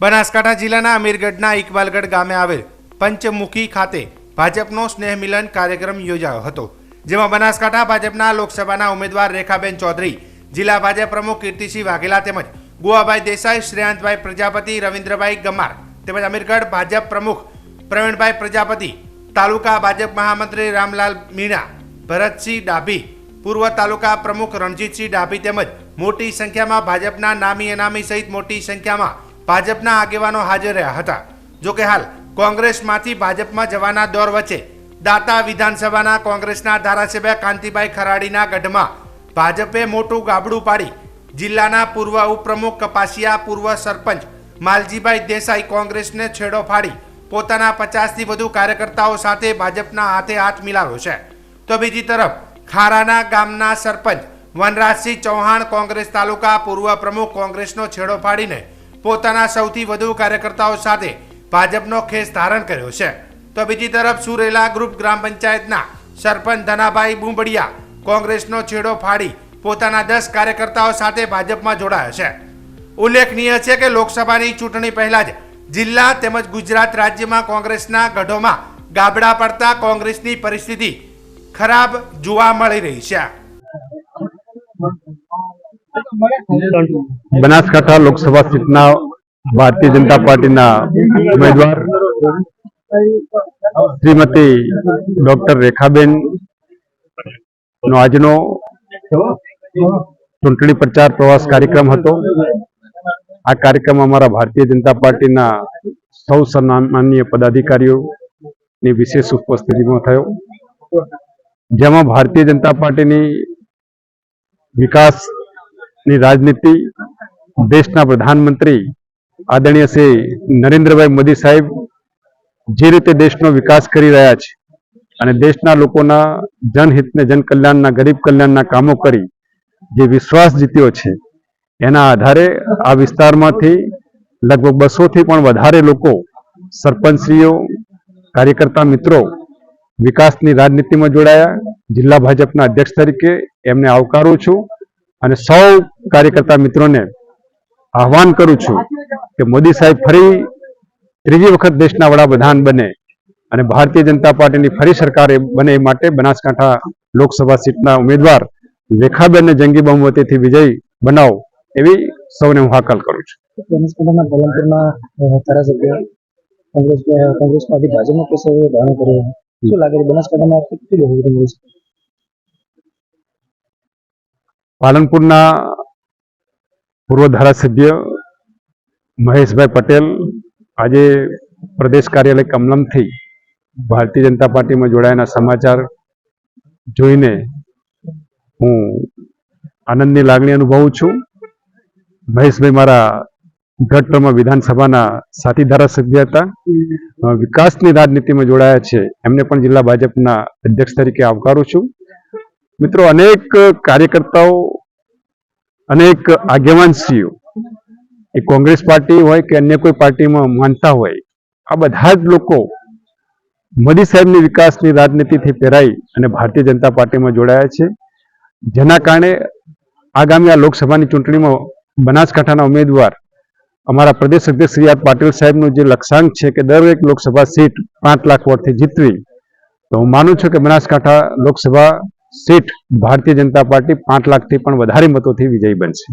બનાસકાંઠા જિલ્લાના અમીરગઢના ઇકબાલગઢ ગામે આવેલ પંચમુખી ખાતે ભાજપનો સ્નેહ મિલન કાર્યક્રમ યોજાયો હતો, જેમાં બનાસકાંઠા ભાજપના લોકસભાના ઉમેદવાર રેખાબેન ચૌધરી, જિલ્લા ભાજપ પ્રમુખ કીર્તિસિંહ વાઘેલા તેમજ ગુવાભાઈ દેસાઈ, શ્રેયાંતભાઈ પ્રજાપતિ, રવિન્દ્રભાઈ ગમાર તેમજ અમીરગઢ ભાજપ પ્રમુખ પ્રવીણભાઈ પ્રજાપતિ, તાલુકા ભાજપ મહામંત્રી રામલાલ મીણા, ભરતસિંહ ડાભી, પૂર્વ તાલુકા પ્રમુખ રણજીતસિંહ ડાભી તેમજ મોટી સંખ્યામાં ભાજપના નામી અનામી સહિત મોટી સંખ્યામાં ભાજપના આગેવાનો હાજર રહ્યા હતા. જોકે હાલ કોંગ્રેસમાંથી ભાજપમાં જવાના દોર વચ્ચે દાતા વિધાનસભાના કોંગ્રેસના ધારાસભ્ય કાંતિભાઈ ખરાડીના ગઢમાં ભાજપે મોટું ગાબડું પાડી જિલ્લાના પૂર્વ ઉપપ્રમુખ કપાસિયા પૂર્વ સરપંચ માલજીભાઈ દેસાઈ કોંગ્રેસને છેડો ફાડી પોતાના પચાસથી વધુ કાર્યકર્તાઓ સાથે ભાજપના હાથે હાથ મિલાવ્યો છે. તો બીજી તરફ ખારાના ગામના સરપંચ વનરાજસિંહ ચૌહાણ કોંગ્રેસ તાલુકા પૂર્વ પ્રમુખ કોંગ્રેસનો છેડો ફાડીને પોતાના સૌથી વધુ કાર્યકર્તાઓ સાથે ભાજપનો ખેસ ધારણ કર્યો છે. તો બીજી તરફ સુરેલા ગ્રુપ ગ્રામ પંચાયતના સરપંચ ધનાભાઈ બુંબડિયા કોંગ્રેસનો છેડો ફાડી પોતાના દસ કાર્યકર્તાઓ સાથે ભાજપમાં જોડાયા છે. ઉલ્લેખનીય છે કે લોકસભાની ચૂંટણી પહેલા જ જિલ્લા તેમજ ગુજરાત રાજ્યમાં કોંગ્રેસના ગઢોમાં ગાબડા પડતા કોંગ્રેસની પરિસ્થિતિ ખરાબ જોવા મળી રહી છે. બનાસકાંઠા લોકસભા સીટના ભારતીય જનતા પાર્ટીના ઉમેદવાર શ્રીમતી ડોક્ટર રેખાબેન નો આજનો ચૂંટણી પ્રચાર પ્રવાસ કાર્યક્રમ હતો આ કાર્યક્રમ અમારા ભારતીય જનતા પાર્ટીના સૌ સન્માનીય પદાધિકારીઓની વિશેષ ઉપસ્થિતિમાં થયો જેમાં ભારતીય જનતા પાર્ટીની વિકાસની રાજનીતિ દેશના પ્રધાનમંત્રી આદરણીય શ્રી નરેન્દ્રભાઈ મોદી સાહેબ જે રીતે દેશનો વિકાસ કરી રહ્યા છે અને દેશના લોકોના જનહિતને, જનકલ્યાણના, ગરીબ કલ્યાણના કામો કરી જે વિશ્વાસ જીત્યો છે, એના આધારે આ વિસ્તારમાંથી લગભગ બસોથી પણ વધારે લોકો, સરપંચશ્રીઓ, કાર્યકર્તા મિત્રો વિકાસની રાજનીતિમાં જોડાયા. જિલ્લા ભાજપના અધ્યક્ષ તરીકે એમને આવકારું છું અને સૌ કાર્યકર્તા મિત્રોને આહવાન કરું છું કે મોદી સાહેબ ફરી ત્રીજી વખત દેશના વડાપ્રધાન બને અને ભારતીય જનતા પાર્ટીની ફરી સરકાર બને એ માટે બનાસકાંઠા લોકસભા સીટના ઉમેદવાર રેખાબેનને જંગી બહુમતીથી વિજય બનાવો એવી સૌને હું હાકલ કરું છું. બનાસકાંઠાના પાલનપુરના અ, ધારાસભ્ય કોંગ્રેસ કોંગ્રેસમાંથી ભાજપમાં કેસે ધારણા કર્યો. શું લાગે છે બનાસકાંઠામાં કેટલી બહુમતી મળી છે? પાલનપુરના પૂર્વ ધારાસભ્ય મહેશભાઈ પટેલ આજે પ્રદેશ કાર્યાલય કમલમથી ભારતીય જનતા પાર્ટીમાં જોડાયાના સમાચાર જોઈને હું આનંદની લાગણી અનુભવું છું. મહેશભાઈ મારા ગઢમાં વિધાનસભાના સાથી ધારાસભ્ય હતા. વિકાસની રાજનીતિમાં જોડાયા છે. એમને પણ જિલ્લા ભાજપના અધ્યક્ષ તરીકે આવકારું છું. મિત્રો, અનેક કાર્યકર્તાઓ, અનેક આગેવાનશ્રીઓ એ કોંગ્રેસ પાર્ટી હોય કે અન્ય કોઈ પાર્ટીમાં માનતા હોય, આ બધા જ લોકો મોદી સાહેબની વિકાસની રાજનીતિથી પહેરાઈ અને ભારતીય જનતા પાર્ટીમાં જોડાયા છે. જેના કારણે આગામી આ લોકસભાની ચૂંટણીમાં બનાસકાંઠાના ઉમેદવાર, અમારા પ્રદેશ અધ્યક્ષ શ્રી આર પાટીલ સાહેબનું જે લક્ષ્યાંક છે કે દરેક લોકસભા સીટ પાંચ લાખ વોટથી જીતવી, તો હું માનું છું કે બનાસકાંઠા લોકસભા સીટ ભારતીય જનતા પાર્ટી પાંચ લાખથી પણ વધારે મતોથી વિજયી બનશે.